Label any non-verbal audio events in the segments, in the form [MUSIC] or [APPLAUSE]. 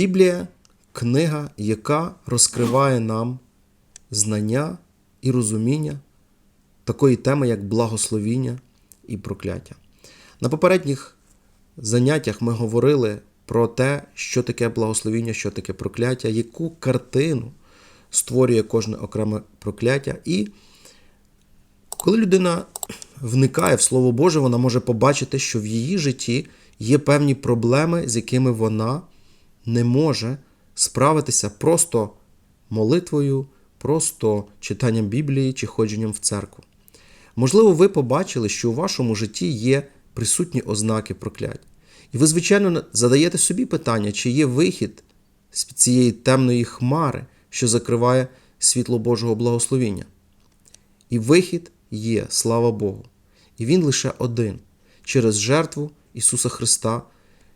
Біблія книга, яка розкриває нам знання і розуміння такої теми, як благословіння і прокляття. На попередніх заняттях ми говорили про те, що таке благословіння, що таке прокляття, яку картину створює кожне окреме прокляття. І коли людина вникає в Слово Боже, вона може побачити, що в її житті є певні проблеми, з якими вона не може справитися просто молитвою, просто читанням Біблії чи ходженням в церкву. Можливо, ви побачили, що у вашому житті є присутні ознаки проклять. І ви, звичайно, задаєте собі питання, чи є вихід з цієї темної хмари, що закриває світло Божого благословіння. І вихід є, слава Богу. І він лише один через жертву Ісуса Христа,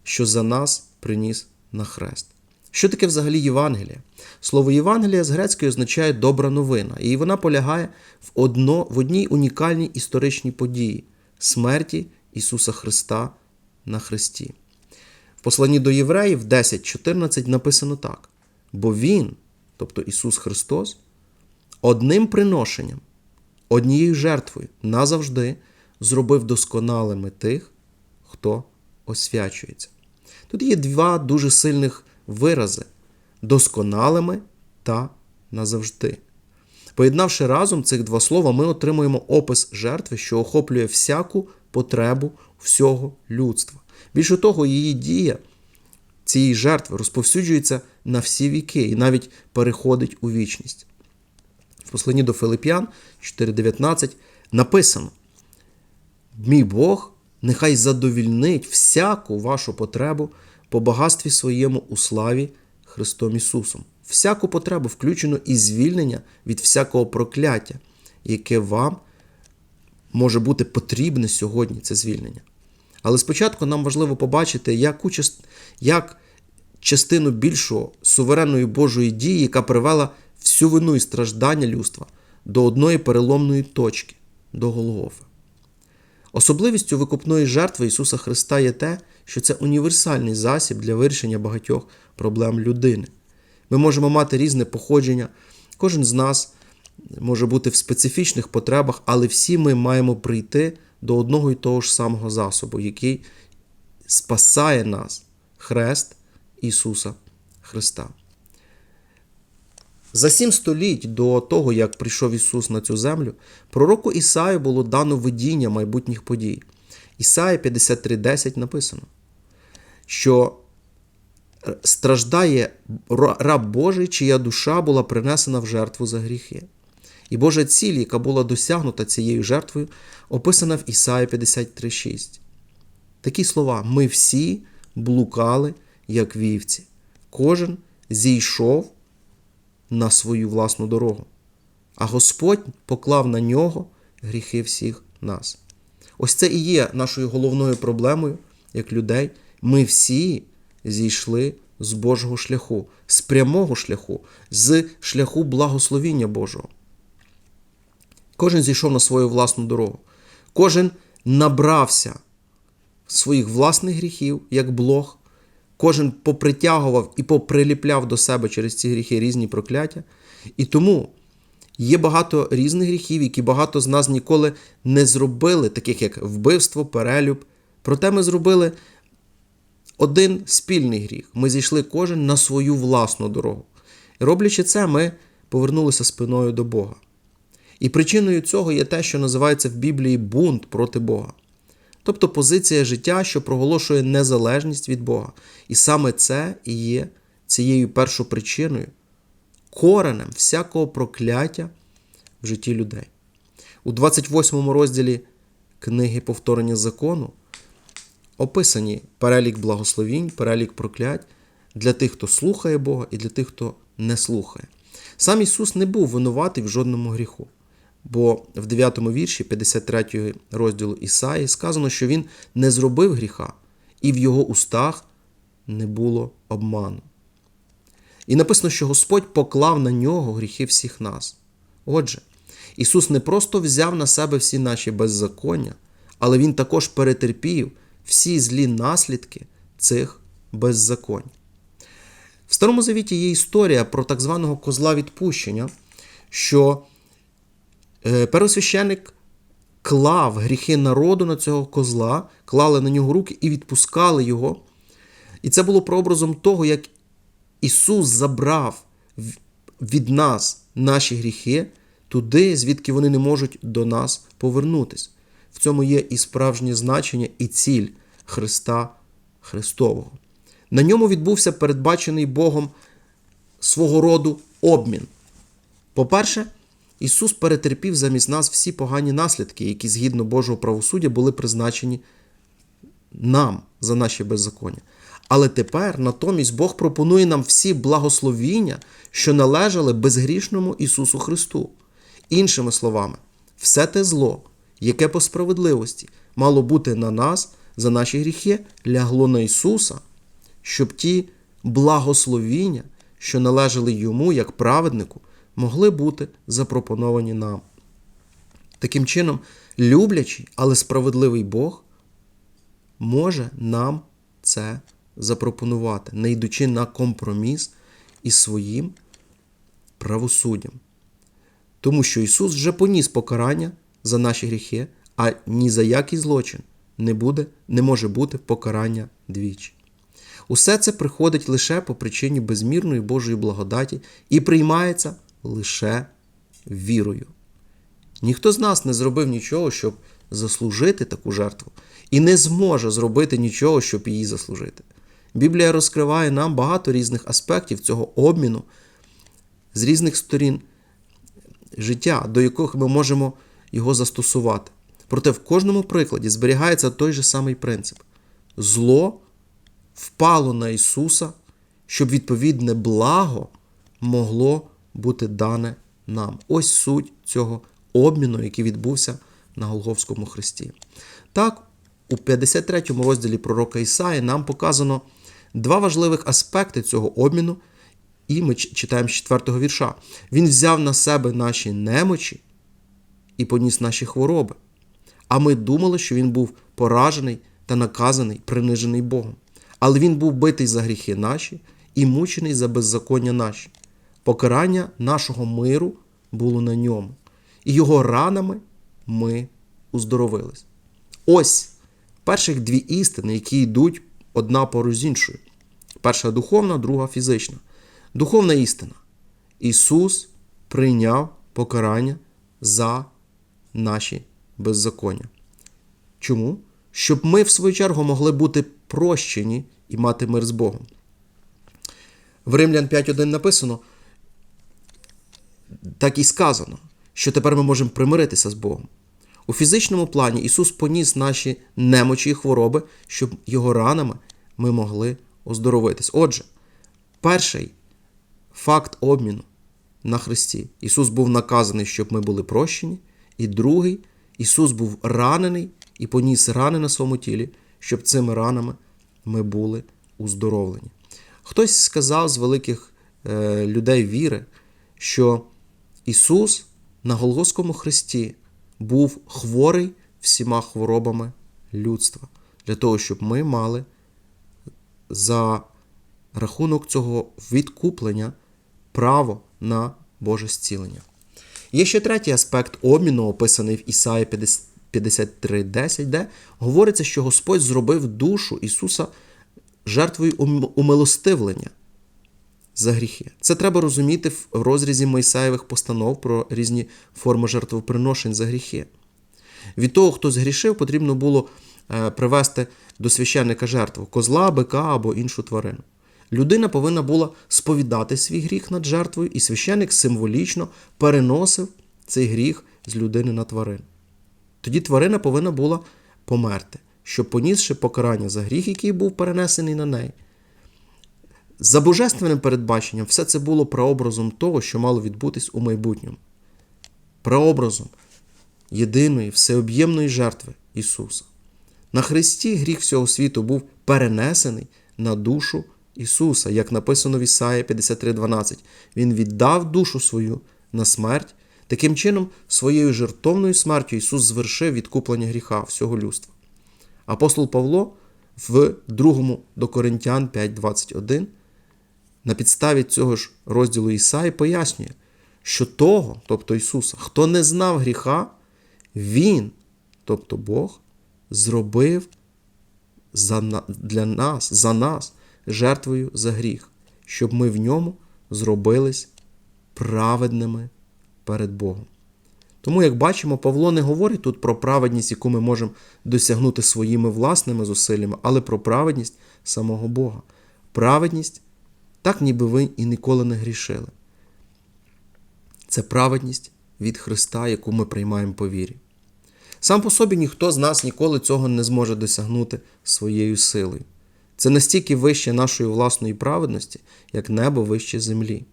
що за нас приніс на хрест. Що таке взагалі Євангелія? Слово Євангелія з грецької означає добра новина, і вона полягає в, одно, в одній унікальній історичній події смерті Ісуса Христа на Христі. В посланні до євреїв 10.14 написано так: бо Він, тобто Ісус Христос, одним приношенням, однією жертвою назавжди зробив досконалими тих, хто освячується. Тут є два дуже сильних вирази досконалими та назавжди. Поєднавши разом цих два слова, ми отримуємо опис жертви, що охоплює всяку потребу всього людства. Більше того, її дія цієї жертви розповсюджується на всі віки і навіть переходить у вічність. В посланні до Филип'ян 4:19 написано: Мій Бог нехай задовільнить всяку вашу потребу по багатстві своєму у славі Христом Ісусом. Всяку потребу включено і звільнення від всякого прокляття, яке вам може бути потрібне сьогодні, це звільнення. Але спочатку нам важливо побачити, яку як частину більшого суверенної Божої дії, яка привела всю вину і страждання людства до одної переломної точки, до Голгофи. Особливістю викупної жертви Ісуса Христа є те, що це універсальний засіб для вирішення багатьох проблем людини. Ми можемо мати різне походження, кожен з нас може бути в специфічних потребах, але всі ми маємо прийти до одного і того ж самого засобу, який спасає нас Хрест Ісуса Христа. За сім століть до того, як прийшов Ісус на цю землю, пророку Ісаю було дано видіння майбутніх подій. Ісая 53:10 написано, що страждає раб Божий, чия душа була принесена в жертву за гріхи. І Божа ціль, яка була досягнута цією жертвою, описана в Ісаї 53:6. Такі слова: ми всі блукали, як вівці, кожен зійшов на свою власну дорогу, а Господь поклав на нього гріхи всіх нас. Ось це і є нашою головною проблемою як людей. Ми всі зійшли з Божого шляху, з прямого шляху, з шляху благословіння Божого. Кожен зійшов на свою власну дорогу. Кожен набрався своїх власних гріхів, як блог. Кожен попритягував і поприліпляв до себе через ці гріхи різні прокляття. І тому є багато різних гріхів, які багато з нас ніколи не зробили, таких як вбивство, перелюб. Проте ми зробили один спільний гріх. Ми зійшли кожен на свою власну дорогу. І роблячи це, ми повернулися спиною до Бога. І причиною цього є те, що називається в Біблії бунт проти Бога. Тобто позиція життя, що проголошує незалежність від Бога. І саме це і є цією першопричиною, коренем всякого прокляття в житті людей. У 28 розділі книги повторення закону описані перелік благословінь, перелік проклять для тих, хто слухає Бога, і для тих, хто не слухає. Сам Ісус не був винуватий в жодному гріху. Бо в 9 вірші 53 розділу Ісаї сказано, що він не зробив гріха, і в його устах не було обману. І написано, що Господь поклав на нього гріхи всіх нас. Отже, Ісус не просто взяв на себе всі наші беззаконня, але Він також перетерпів всі злі наслідки цих беззаконь. В Старому Завіті є історія про так званого козла відпущення, що е, первосвященик клав гріхи народу на цього козла, клали на нього руки і відпускали його. І це було прообразом того, як Ісус забрав від нас наші гріхи туди, звідки вони не можуть до нас повернутись. В цьому є і справжнє значення, і ціль Христа Христового. На ньому відбувся передбачений Богом свого роду обмін. По-перше, Ісус перетерпів замість нас всі погані наслідки, які згідно Божого правосуддя були призначені нам за наші беззаконня. Але тепер натомість Бог пропонує нам всі благословіння, що належали безгрішному Ісусу Христу. Іншими словами, все те зло, яке по справедливості мало бути на нас за наші гріхи, лягло на Ісуса, щоб ті благословіння, що належали йому як праведнику, могли бути запропоновані нам. Таким чином, люблячий, але справедливий Бог може нам це запропонувати, не йдучи на компроміс із своїм правосуддям. Тому що Ісус вже поніс покарання за наші гріхи, а ні за який злочин не, буде, не може бути покарання двічі. Усе це приходить лише по причині безмірної Божої благодаті і приймається лише вірою. Ніхто з нас не зробив нічого, щоб заслужити таку жертву, і не зможе зробити нічого, щоб її заслужити. Біблія розкриває нам багато різних аспектів цього обміну з різних сторін життя, до яких ми можемо його застосувати. Проте в кожному прикладі зберігається той же самий принцип: зло впало на Ісуса, щоб відповідне благо могло бути дане нам. Ось суть цього обміну, який відбувся на Голговському хресті. Так, у 53 розділі пророка Ісаї нам показано два важливих аспекти цього обміну, і ми читаємо з 4 вірша. Він взяв на себе наші немочі і поніс наші хвороби. А ми думали, що він був поражений та наказаний, принижений Богом. Але він був битий за гріхи наші і мучений за беззаконня наші. Покарання нашого миру було на ньому, і його ранами ми уздоровились. Ось перших дві істини, які йдуть одна поруч з іншою. Перша духовна, друга фізична. Духовна істина. Ісус прийняв покарання за наші беззаконня. Чому? Щоб ми, в свою чергу, могли бути прощені і мати мир з Богом. В Римлян 5.1 написано, так і сказано, що тепер ми можемо примиритися з Богом. У фізичному плані Ісус поніс наші немочі і хвороби, щоб Його ранами ми могли оздоровитись. Отже, перший факт обміну на Христі. Ісус був наказаний, щоб ми були прощені. І другий, Ісус був ранений і поніс рани на своєму тілі, щоб цими ранами ми були уздоровлені. Хтось сказав з великих е, людей віри, що Ісус на Голгофському хресті був хворий всіма хворобами людства, для того, щоб ми мали за рахунок цього відкуплення право на Боже зцілення. Є ще третій аспект обміну, описаний в Ісаї 53.10, де говориться, що Господь зробив душу Ісуса жертвою умилостивлення за гріхи. Це треба розуміти в розрізі Мойсеєвих постанов про різні форми жертвоприношень за гріхи. Від того, хто згрішив, потрібно було е, привести до священника жертву козла, бика або іншу тварину. Людина повинна була сповідати свій гріх над жертвою, і священик символічно переносив цей гріх з людини на тварину. Тоді тварина повинна була померти, щоб понісши покарання за гріх, який був перенесений на неї. За божественним передбаченням, все це було прообразом того, що мало відбутись у майбутньому. Прообразом єдиної всеоб'ємної жертви Ісуса. На Христі гріх всього світу був перенесений на душу Ісуса, як написано в Ісаї 53:12. Він віддав душу свою на смерть. Таким чином, своєю жертовною смертю Ісус звершив відкуплення гріха всього людства. Апостол Павло в 2 до Коринтян 5:21 на підставі цього ж розділу Ісаї пояснює, що того, тобто Ісуса, хто не знав гріха, Він, тобто Бог, зробив за, для нас, за нас жертвою за гріх, щоб ми в ньому зробились праведними перед Богом. Тому, як бачимо, Павло не говорить тут про праведність, яку ми можемо досягнути своїми власними зусиллями, але про праведність самого Бога. Праведність, так ніби ви і ніколи не грішили. Це праведність від Христа, яку ми приймаємо по вірі. Сам по собі ніхто з нас ніколи цього не зможе досягнути своєю силою. Це настільки вище нашої власної праведності, як небо вище землі.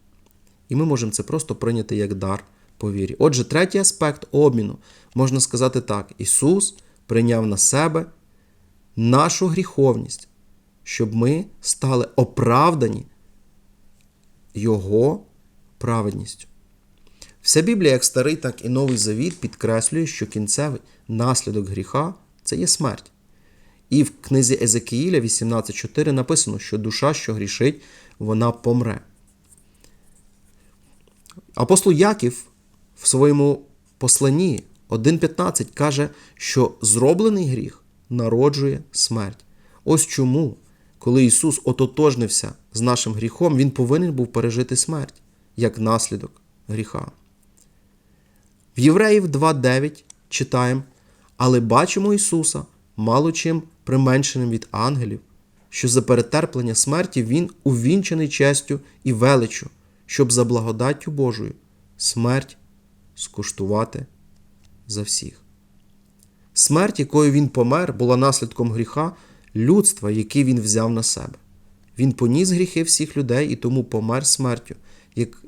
І ми можемо це просто прийняти як дар по вірі. Отже, третій аспект обміну можна сказати так: Ісус прийняв на себе нашу гріховність, щоб ми стали оправдані Його праведністю. Вся Біблія, як старий, так і новий завіт, підкреслює, що кінцевий наслідок гріха це є смерть. І в книзі Езекіїля 18.4 написано, що душа, що грішить, вона помре. Апостол Яків в своєму посланні 1.15 каже, що зроблений гріх народжує смерть. Ось чому, коли Ісус ототожнився з нашим гріхом, Він повинен був пережити смерть як наслідок гріха. В Євреїв 2.9 читаємо, але бачимо Ісуса мало чим применшеним від ангелів, що за перетерплення смерті Він увінчений честю і величчю, щоб за благодаттю Божою смерть скуштувати за всіх. Смерть, якою він помер, була наслідком гріха людства, який він взяв на себе. Він поніс гріхи всіх людей і тому помер смертю,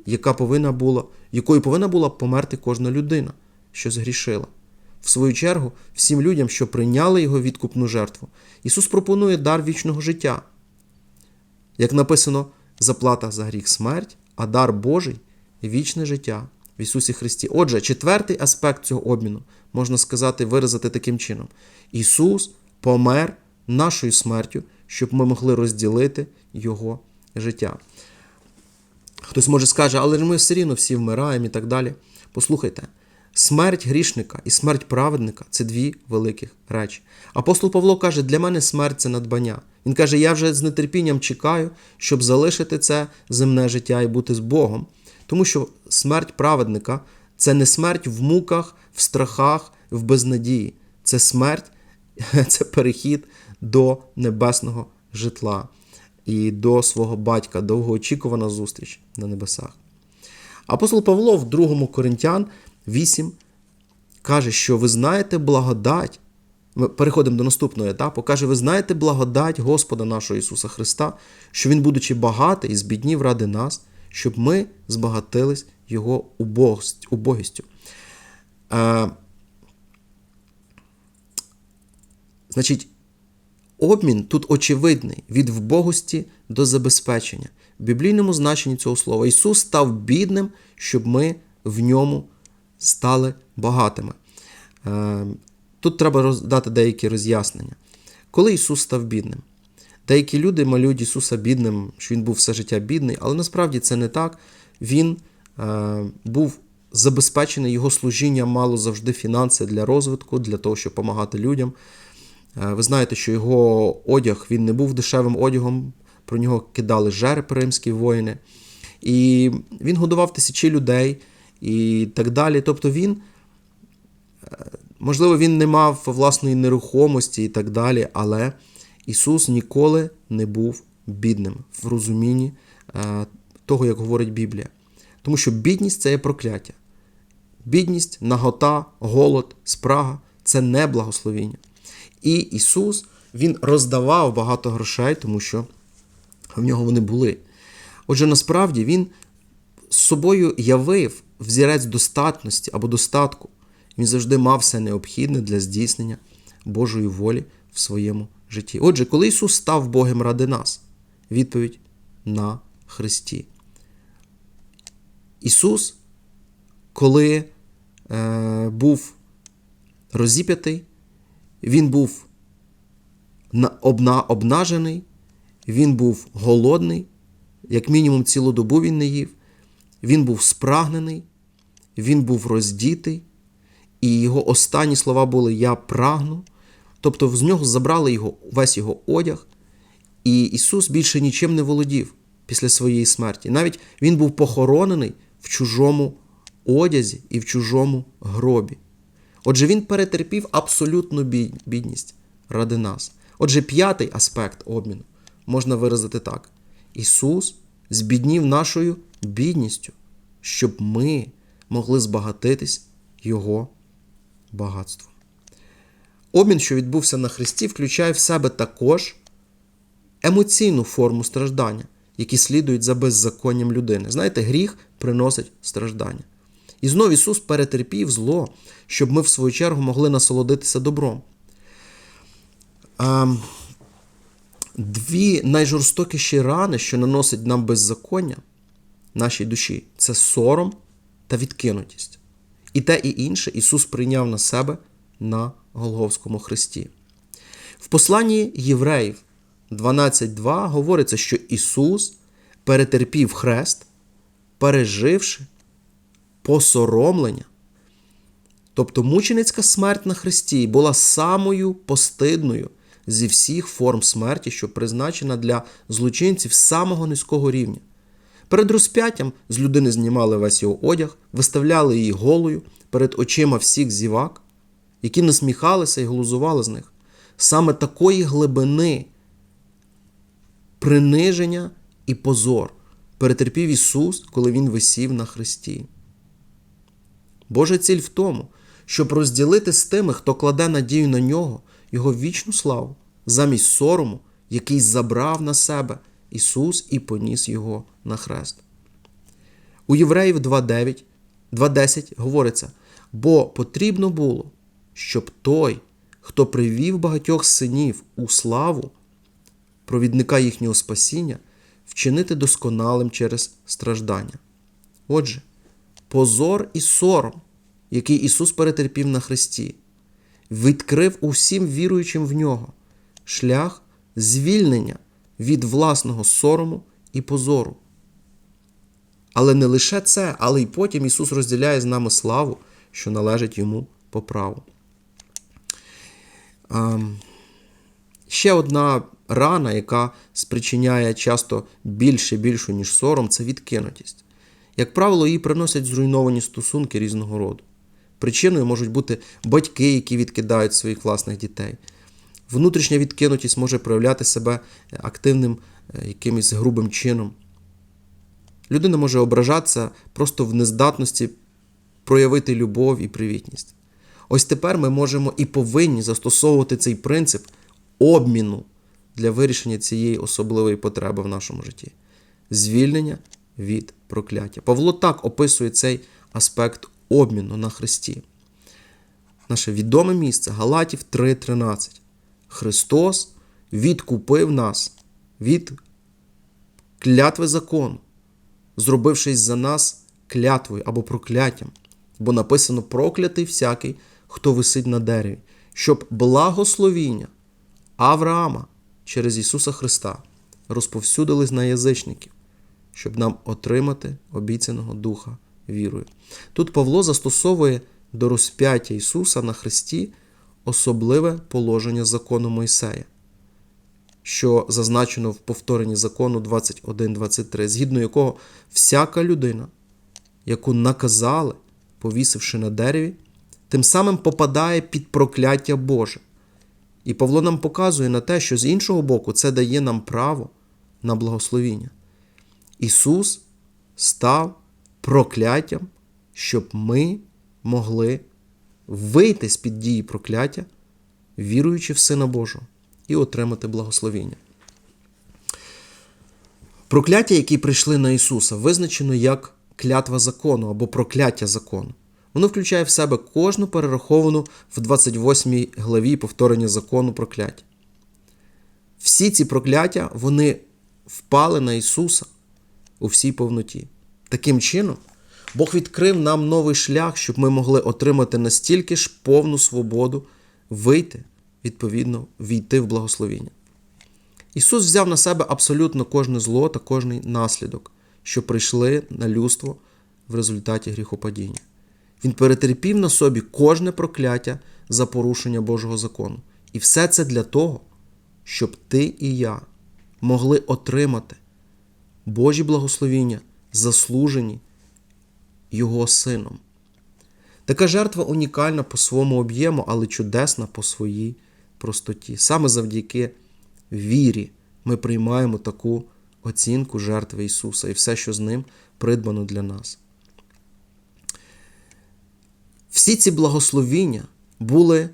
яка повинна була, якою повинна була померти кожна людина, що згрішила. В свою чергу, всім людям, що прийняли його відкупну жертву, Ісус пропонує дар вічного життя. Як написано, заплата за гріх смерть, а дар Божий вічне життя в Ісусі Христі. Отже, четвертий аспект цього обміну можна сказати, виразити таким чином: Ісус помер нашою смертю, щоб ми могли розділити Його життя. Хтось може скаже, але ж ми все рівно всі вмираємо і так далі. Послухайте, смерть грішника і смерть праведника це дві великих речі. Апостол Павло каже, для мене смерть це надбання. Він каже, я вже з нетерпінням чекаю, щоб залишити це земне життя і бути з Богом. Тому що смерть праведника це не смерть в муках, в страхах, в безнадії. Це смерть, [LAUGHS] це перехід до небесного житла і до свого батька, довгоочікувана зустріч на небесах. Апостол Павло в 2 Коринтян 8 каже, що ви знаєте благодать. Ми переходимо до наступного етапу. Каже, ви знаєте благодать Господа нашого Ісуса Христа, що Він, будучи багатий, збіднів ради нас, щоб ми збагатились Його убогістю. Е, значить, обмін тут очевидний від вбогості до забезпечення. В біблійному значенні цього слова Ісус став бідним, щоб ми в ньому стали багатими. Е, Тут треба дати деякі роз'яснення. Коли Ісус став бідним? Деякі люди малюють Ісуса бідним, що Він був все життя бідний, але насправді це не так. Він е, був забезпечений, його служіння мало завжди фінанси для розвитку, для того, щоб допомагати людям. Е, Ви знаєте, що його одяг він не був дешевим одягом, про нього кидали жереб римські воїни. І він годував тисячі людей і так далі. Тобто він, е, можливо, він не мав власної нерухомості і так далі, але Ісус ніколи не був бідним в розумінні е, того, як говорить Біблія. Тому що бідність це є прокляття. Бідність, нагота, голод, спрага це не благословіння. І Ісус Він роздавав багато грошей, тому що в нього вони були. Отже, насправді Він з собою явив взірець достатності або достатку. Він завжди мав все необхідне для здійснення Божої волі в своєму житті. Отже, коли Ісус став Богом ради нас, відповідь на Христі. Ісус, коли е, був розіп'ятий, Він був обна, обнажений, Він був голодний, як мінімум цілу добу він не їв, він був спрагнений, він був роздітий, і його останні слова були Я прагну. Тобто з нього забрали його, весь його одяг, і Ісус більше нічим не володів після своєї смерті. Навіть Він був похоронений в чужому одязі і в чужому гробі. Отже, Він перетерпів абсолютну бідність ради нас. Отже, п'ятий аспект обміну можна виразити так: Ісус збіднів нашою бідністю, щоб ми могли збагатитись Його багатством. Обмін, що відбувся на Христі, включає в себе також емоційну форму страждання, які слідують за беззаконням людини. Знаєте, гріх приносить страждання. І знов Ісус перетерпів зло, щоб ми, в свою чергу, могли насолодитися добром. Дві найжорстокіші рани, що наносить нам беззаконня нашій душі, це сором та відкинутість. І те, і інше Ісус прийняв на себе на Голговському хресті. В посланні євреїв 12.2 говориться, що Ісус перетерпів хрест, переживши посоромлення. Тобто мученицька смерть на хресті була самою постидною зі всіх форм смерті, що призначена для злочинців самого низького рівня. Перед розп'яттям з людини знімали весь його одяг, виставляли її голою перед очима всіх зівак, які насміхалися і глузували з них. Саме такої глибини приниження і позор перетерпів Ісус, коли Він висів на хресті. Божа ціль в тому, щоб розділити з тими, хто кладе надію на нього, Його вічну славу, замість сорому, який забрав на себе Ісус і поніс Його на хрест. У Євреїв 2.9, 2.10 говориться, бо потрібно було, щоб той, хто привів багатьох синів у славу, провідника їхнього спасіння, вчинити досконалим через страждання. Отже, позор і сором, який Ісус перетерпів на Христі, відкрив усім віруючим в нього шлях звільнення від власного сорому і позору. Але не лише це, але й потім Ісус розділяє з нами славу, що належить йому по праву. Ще одна рана, яка спричиняє часто більше більшу, ніж сором, це відкинутість. Як правило, її приносять зруйновані стосунки різного роду. Причиною можуть бути батьки, які відкидають своїх власних дітей. Внутрішня відкинутість може проявляти себе активним е, якимось грубим чином. Людина може ображатися просто в нездатності проявити любов і привітність. Ось тепер ми можемо і повинні застосовувати цей принцип обміну для вирішення цієї особливої потреби в нашому житті звільнення від прокляття. Павло так описує цей аспект обміну на Христі. Наше відоме місце Галатів 3:13. Христос відкупив нас від клятви закону, зробившись за нас клятвою або прокляттям, бо написано проклятий всякий, хто висить на дереві, щоб благословіння Авраама через Ісуса Христа розповсюдились на язичників, щоб нам отримати обіцяного Духа вірою. Тут Павло застосовує до розп'яття Ісуса на Христі особливе положення закону Мойсея, що зазначено в повторенні закону 21.23, згідно якого всяка людина, яку наказали, повісивши на дереві, тим самим попадає під прокляття Боже. І Павло нам показує на те, що з іншого боку це дає нам право на благословіння. Ісус став прокляттям, щоб ми могли вийти з під дії прокляття, віруючи в Сина Божого, і отримати благословіння. Прокляття, які прийшли на Ісуса, визначено як клятва закону або прокляття закону. Воно включає в себе кожну перераховану в 28 главі повторення закону прокляття. Всі ці прокляття вони впали на Ісуса у всій повноті. Таким чином, Бог відкрив нам новий шлях, щоб ми могли отримати настільки ж повну свободу, вийти, відповідно, війти в благословіння. Ісус взяв на себе абсолютно кожне зло та кожний наслідок, що прийшли на людство в результаті гріхопадіння. Він перетерпів на собі кожне прокляття за порушення Божого закону. І все це для того, щоб ти і я могли отримати Божі благословіння, заслужені Його Сином. Така жертва унікальна по своєму об'єму, але чудесна по своїй простоті. Саме завдяки вірі ми приймаємо таку оцінку жертви Ісуса і все, що з ним придбано для нас. Всі ці благословіння були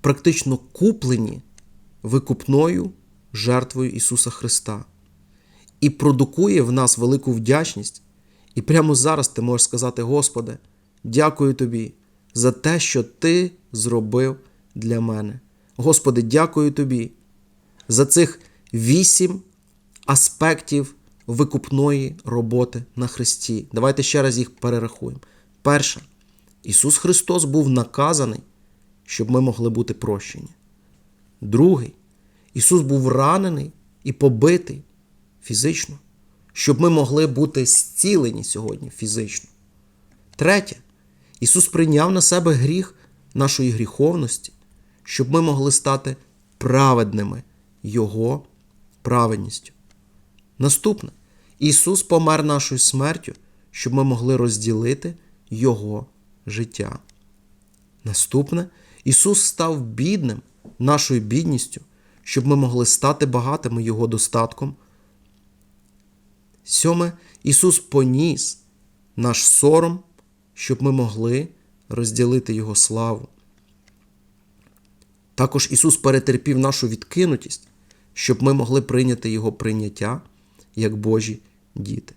практично куплені викупною жертвою Ісуса Христа і продукує в нас велику вдячність. І прямо зараз ти можеш сказати: Господи, дякую Тобі за те, що Ти зробив для мене. Господи, дякую Тобі за цих вісім аспектів викупної роботи на Христі. Давайте ще раз їх перерахуємо. Перше, Ісус Христос був наказаний, щоб ми могли бути прощені. Другий, Ісус був ранений і побитий фізично, щоб ми могли бути зцілені сьогодні фізично. Третє, Ісус прийняв на себе гріх нашої гріховності, щоб ми могли стати праведними Його праведністю. Наступне, Ісус помер нашою смертю, щоб ми могли розділити Його життя. Наступне, Ісус став бідним нашою бідністю, щоб ми могли стати багатими Його достатком. Сьоме, Ісус поніс наш сором, щоб ми могли розділити Його славу. Також Ісус перетерпів нашу відкинутість, щоб ми могли прийняти Його прийняття як Божі діти.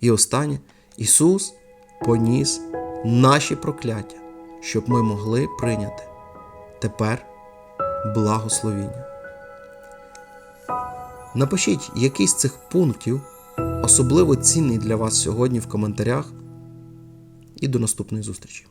І останнє, Ісус поніс наші прокляття, щоб ми могли прийняти тепер благословіння. Напишіть, який з цих пунктів особливо цінний для вас сьогодні в коментарях. І до наступної зустрічі!